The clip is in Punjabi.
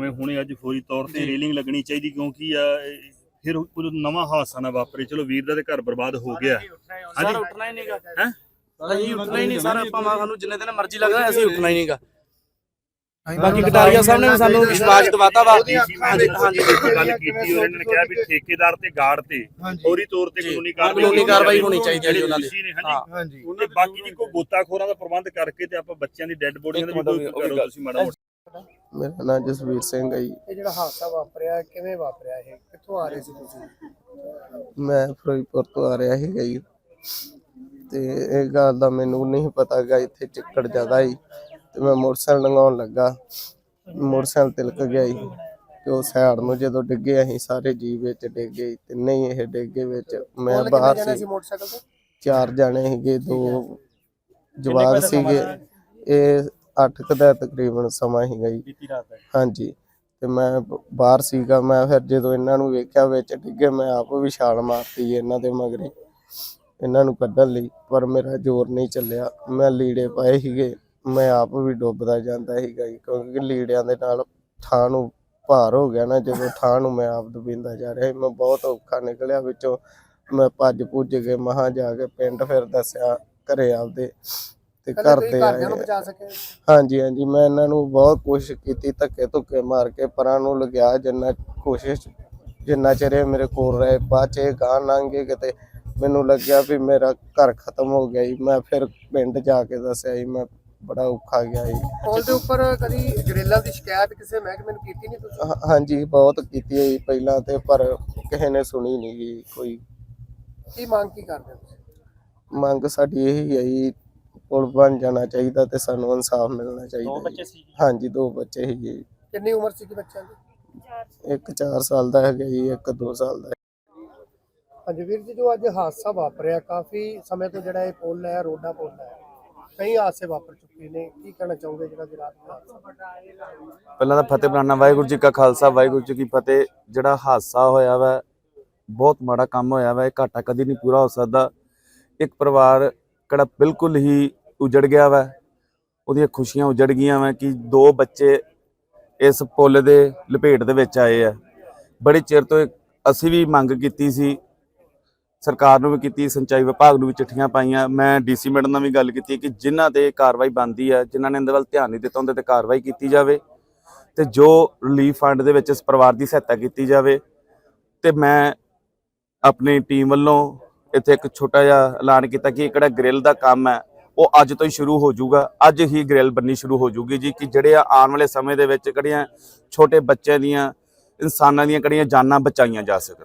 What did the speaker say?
ਭਾਵੇਂ ਹੁਣੇ ਅੱਜ ਫੌਰੀ ਤੌਰ ਤੇ ਰੇਲਿੰਗ ਲੱਗਣੀ ਚਾਹੀਦੀ ਕਿਉਂਕਿ ਆ ਫਿਰ ਕੁਝ ਨਵਾਂ ਹਾਦਸਾ ਨਾ ਵਾਪਰੇ। ਚਲੋ ਵੀਰ ਦਾ ਤੇ ਘਰ ਬਰਬਾਦ ਹੋ ਗਿਆ। ਸਰ ਉੱਠਣਾ ਹੀ ਨਹੀਂਗਾ ਹੈਂ? ਅਸੀਂ ਉੱਠਣਾ ਹੀ ਨਹੀਂ ਸਰ ਭਾਵੇਂ ਸਾਨੂੰ ਜਿੰਨੇ ਦਿਨ ਮਰਜ਼ੀ ਲੱਗਦਾ ਅਸੀਂ ਉੱਠਣਾ ਹੀ ਨਹੀਂਗਾ ਬਾਕੀ ਕਟਾਰੀਆ ਸਾਹਿਬ ਨੇ ਵੀ ਸਾਨੂੰ ਵਿਸ਼ਵਾਸ ਦਿਵਾਤਾ ਵਾ। ਹਾਂਜੀ ਗੱਲ ਕੀਤੀ ਇਹਨਾਂ ਨੇ ਕਿਹਾ ਵੀ ਠੇਕੇਦਾਰ ਤੇ ਗਾਰਡ ਤੇ। ਫੌਰੀ ਤੌਰ ਤੇ ਕਾਨੂੰਨੀ ਕਾਰਵਾਈ ਕਾਨੂੰਨੀ ਕਾਰਵਾਈ ਹੋਣੀ ਚਾਹੀਦੀ ਹੈ ਜੀ ਉਹਨਾਂ ਦੇ। ਹਾਂਜੀ। ਤੇ ਬਾਕੀ ਜੀ ਕੋਈ ਗੋਤਾਖੋਰਾਂ ਦਾ ਪ੍ਰਬੰਧ ਕਰਕੇ ਤੇ ਆਪਾਂ ਬੱਚਿਆਂ ਦੀ ਡੈੱਡ ਬੋਡੀਆਂ ਦਾ ਵੀ ਕੋਈ ਕਰੋ ਤੁਸੀਂ ਮਾੜਾ ਮੋਟਾ ਮੇਰਾ ਨਾਮ ਜਸਵੀਰ ਸਿੰਘ ਹੈ ਜੀ। ਇਹ ਜਿਹੜਾ ਹਾਦਸਾ ਵਾਪਰਿਆ ਕਿਵੇਂ ਵਾਪਰਿਆ ਇਹ? ਕਿੱਥੋਂ ਆ ਰਹੇ ਸੀ ਤੁਸੀਂ? ਮੈਂ ਫਿਰੋਜ਼ਪੁਰ ਤੋਂ ਆ ਰਿਹਾ ਸੀਗਾ ਜੀ। ਤੇ ਇਹ ਗੱਲ ਦਾ ਮੈਨੂੰ ਨਹੀਂ ਪਤਾ ਗਾ ਇੱਥੇ ਚਿੱਕੜ ਜ਼ਿਆਦਾ ਸੀ ਤੇ ਮੈਂ ਮੋਟਰਸਾਈਕਲ ਲੰਘਾਉਣ ਲੱਗਾ। ਮੋਟਰਸਾਈਕਲ ਤਿਲਕ ਗਿਆ ਜੀ ਤੇ ਉਹ ਸਾਈਡ ਨੂੰ ਜਦੋਂ ਡਿੱਗੇ ਅਸੀਂ ਸਾਰੇ ਜੀਵ ਵਿੱਚ ਡਿੱਗੇ ਜੀ, ਤਿੰਨੇ ਹੀ ਇਹ ਡਿੱਗੇ ਵਿੱਚ ਮੈਂ ਬਾਹਰ ਸੀ ਸੀ। ਮੋਟਰਸਾਈਕਲ ਤੇ? ਚਾਰ ਜਾਣੇ ਸੀਗੇ ਦੋ ਜਵਾਕ ਸੀਗੇ। ਇਹ 8 ਕੁ ਦਾ ਤਕਰੀਬਨ ਸਮਾਂ ਸੀਗਾ ਜੀ। ਬੀਤੀ ਰਾਤ ਹਾਂਜੀ ਤੇ ਮੈਂ ਬਾਹਰ ਸੀਗਾ ਮੈਂ ਫਿਰ ਜਦੋਂ ਇਹਨਾਂ ਨੂੰ ਵੇਖਿਆ ਵਿੱਚ ਡਿੱਗੇ ਮੈਂ ਆਪ ਵੀ ਛਾਲ ਮਾਰਤੀ ਇਹਨਾਂ ਦੇ ਮਗਰੇ ਇਹਨਾਂ ਨੂੰ ਕੱਢਣ ਲਈ ਪਰ ਮੇਰਾ ਜ਼ੋਰ ਨਹੀਂ ਚੱਲਿਆ। ਮੈਂ ਲੀੜੇ ਪਾਏ ਸੀਗੇ ਮੈਂ ਆਪ ਵੀ ਡੁੱਬਦਾ ਜਾਂਦਾ ਸੀਗਾ ਜੀ ਕਿਉਂਕਿ ਲੀੜਿਆਂ ਦੇ ਨਾਲ ਥਾਂ ਨੂੰ ਭਾਰ ਹੋ ਗਿਆ ਨਾ ਜਦੋਂ ਥਾਂ ਨੂੰ ਮੈਂ ਆਪ ਡੁੱਬਿੰਦਾ ਜਾ ਰਿਹਾ ਸੀ। ਮੈਂ ਬਹੁਤ ਔਖਾ ਨਿਕਲਿਆ ਵਿੱਚੋਂ ਮੈਂ ਭੱਜ ਭੁੱਜ ਕੇ ਮਹਾ ਜਾ ਕੇ ਪਿੰਡ ਫਿਰ ਦੱਸਿਆ ਘਰੇ ਆਪਦੇ। ਤੇ ਕੱਲੇ ਘਰ ਤੁਸੀਂ ਦੇ ਘਰਦਿਆਂ ਨੂੰ ਆਏ ਬਚਾ ਸਕੇ। ਹਾਂਜੀ ਹਾਂਜੀ ਮੈਂ ਇਹਨਾਂ ਨੂੰ ਬਹੁਤ ਕੋਸ਼ਿਸ਼ ਕੀਤੀ ਧੱਕੇ ਧੁੱਕੇ ਮਾਰ ਕੇ ਪਰਾਂ ਨੂੰ ਲਗਿਆ ਜਿੰਨਾ ਕੋਸ਼ਿਸ਼ ਜਿੰਨਾ ਚਿਰ ਇਹ ਮੇਰੇ ਕੋਲ ਰਹੇ। ਬਾਅਦ ਚ ਇਹ ਗਾਂ ਲੰਘੇ ਕਿਤੇ। ਮੈਨੂੰ ਲੱਗਿਆ ਵੀ ਮੇਰਾ ਘਰ ਖਤਮ ਹੋ ਗਿਆ ਜੀ। ਮੈਂ ਫਿਰ ਪਿੰਡ ਜਾ ਕੇ ਦੱਸਿਆ ਜੀ ਮੈਂ ਬੜਾ ਔਖਾ ਗਿਆ ਜੀ। ਪੁਲ ਦੇ ਉੱਪਰ ਕਦੀ ਗਰੇਲਾਂ ਦੀ ਸ਼ਿਕਾਇਤ ਕਿਸੇ ਮਹਿਕਮੇ ਨੂੰ ਕੀਤੀ ਨਹੀਂ ਤੁਸੀਂ? ਹਾਂ- ਹਾਂਜੀ ਬਹੁਤ ਕੀਤੀ ਹੈ ਜੀ ਪਹਿਲਾਂ ਤੇ ਪਰ ਕਿਸੇ ਨੇ ਸੁਣੀ ਨਹੀਂ ਜੀ ਕੋਈ। ਕੀ ਮੰਗ ਕੀ ਕਰਦੇ ਹੋ ਤੁਸੀਂ? ਮੰਗ ਸਾਡੀ ਇਹੀ ਹੈ ਜੀ ਪੁਲ ਬਣ ਜਾਣਾ ਚਾਹੀਦਾ ਤੇ ਸਾਨੂੰ ਇਨਸਾਫ ਮਿਲਣਾ ਚਾਹੀਦਾ ਦੋ ਬੱਚੇ ਸੀ ਹਾਂਜੀ ਦੋ ਬੱਚੇ ਸੀ ਜੀ। ਕਿੰਨੀ ਉਮਰ ਸੀ ਬੱਚਿਆਂ ਦੀ? ਇੱਕ 4 ਸਾਲ ਦਾ ਹੈਗਾ ਜੀ ਇੱਕ 2 ਸਾਲ ਦਾ। ਹਾਂਜੀ ਵੀਰ ਜੀ ਜੋ ਅੱਜ ਹਾਦਸਾ ਵਾਪਰਿਆ ਕਾਫੀ ਸਮੇਂ ਤੋਂ ਜਿਹੜਾ ਇਹ ਪੁਲ ਹੈ ਰੋਡਾ ਪੁਲ ਹੈ ਕਈ ਹਾਦਸੇ ਵਾਪਰ ਚੁੱਕੇ ਨੇ। ਕੀ ਕਹਿਣਾ ਚਾਹੋਗੇ ਜਿਹੜਾ ਹਾਦਸਾ? ਪਹਿਲਾਂ ਤਾਂ ਫਤਿਹ ਬੁਲਾਣਾ ਵਾਹਿਗੁਰੂ ਜੀ ਕਾ ਖਾਲਸਾ ਵਾਹਿਗੁਰੂ ਜੀ ਕੀ ਫਤਿਹ। ਜਿਹੜਾ ਹਾਦਸਾ ਹੋਇਆ ਵਾ ਬਹੁਤ ਮਾੜਾ ਕੰਮ ਹੋਇਆ ਵਾ ਇਹ ਘਾਟਾ ਕਦੀ ਨਹੀਂ ਪੂਰਾ ਹੋ ਸਕਦਾ। ਇੱਕ ਪਰਿਵਾਰ ਕਿਹੜਾ ਬਿਲਕੁਲ ਹੀ ਉਜੜ ਗਿਆ ਵਾ, ਉਹਦੀਆਂ ਖੁਸ਼ੀਆਂ ਉਜੜ ਗਈਆਂ ਵਾ ਕਿ ਦੋ ਬੱਚੇ ਇਸ ਪੁੱਲ ਦੇ ਲਪੇਟ ਦੇ ਵਿੱਚ ਆਏ ਆ। ਬੜੇ ਚਿਰ ਤੋਂ ਅਸੀਂ ਵੀ ਮੰਗ ਕੀਤੀ ਸੀ, ਸਰਕਾਰ ਨੂੰ ਵੀ ਕੀਤੀ, ਸਿੰਚਾਈ ਵਿਭਾਗ ਨੂੰ ਵੀ ਚਿੱਠੀਆਂ ਪਾਈਆਂ। ਮੈਂ ਡੀਸੀ ਮੈਡਮ ਨਾਲ ਵੀ ਗੱਲ ਕੀਤੀ ਕਿ ਜਿਨ੍ਹਾਂ ਤੇ ਕਾਰਵਾਈ ਬੰਦੀ ਹੈ ਜਿਨ੍ਹਾਂ ਨੇ ਇਹਦੇ ਵੱਲ ਧਿਆਨ ਨਹੀਂ ਦਿੱਤਾ ਉਹਨਾਂ ਤੇ ਕਾਰਵਾਈ ਕੀਤੀ ਜਾਵੇ ਤੇ ਜੋ ਰਿਲੀਫ ਫੰਡ ਦੇ ਵਿੱਚ ਇਸ ਪਰਿਵਾਰ ਦੀ ਸਹਾਇਤਾ ਕੀਤੀ ਜਾਵੇ ਤੇ ਮੈਂ ਆਪਣੀ ਟੀਮ ਵੱਲੋਂ ਇੱਥੇ ਇੱਕ ਛੋਟਾ ਜਿਹਾ ਐਲਾਨ ਕੀਤਾ ਕਿ ਇਹ ਕਿਹੜਾ ਗ੍ਰਿਲ ਦਾ ਕੰਮ ਹੈ ਉਹ ਅੱਜ ਤੋਂ ਹੀ ਸ਼ੁਰੂ ਹੋ ਜਾਊਗਾ। ਅੱਜ ਹੀ ਗ੍ਰਿਲ ਬੰਨੀ ਸ਼ੁਰੂ ਹੋ ਜਾਊਗੀ ਜੀ ਕਿ ਜਿਹੜੇ ਆ ਆਉਣ ਵਾਲੇ ਸਮੇਂ ਦੇ ਵਿੱਚ ਕਿਹੜੀਆਂ ਛੋਟੇ ਬੱਚਿਆਂ ਦੀਆਂ, ਇਨਸਾਨਾਂ ਦੀਆਂ ਕਿਹੜੀਆਂ ਜਾਨਾਂ ਬਚਾਈਆਂ ਜਾ ਸਕਣ।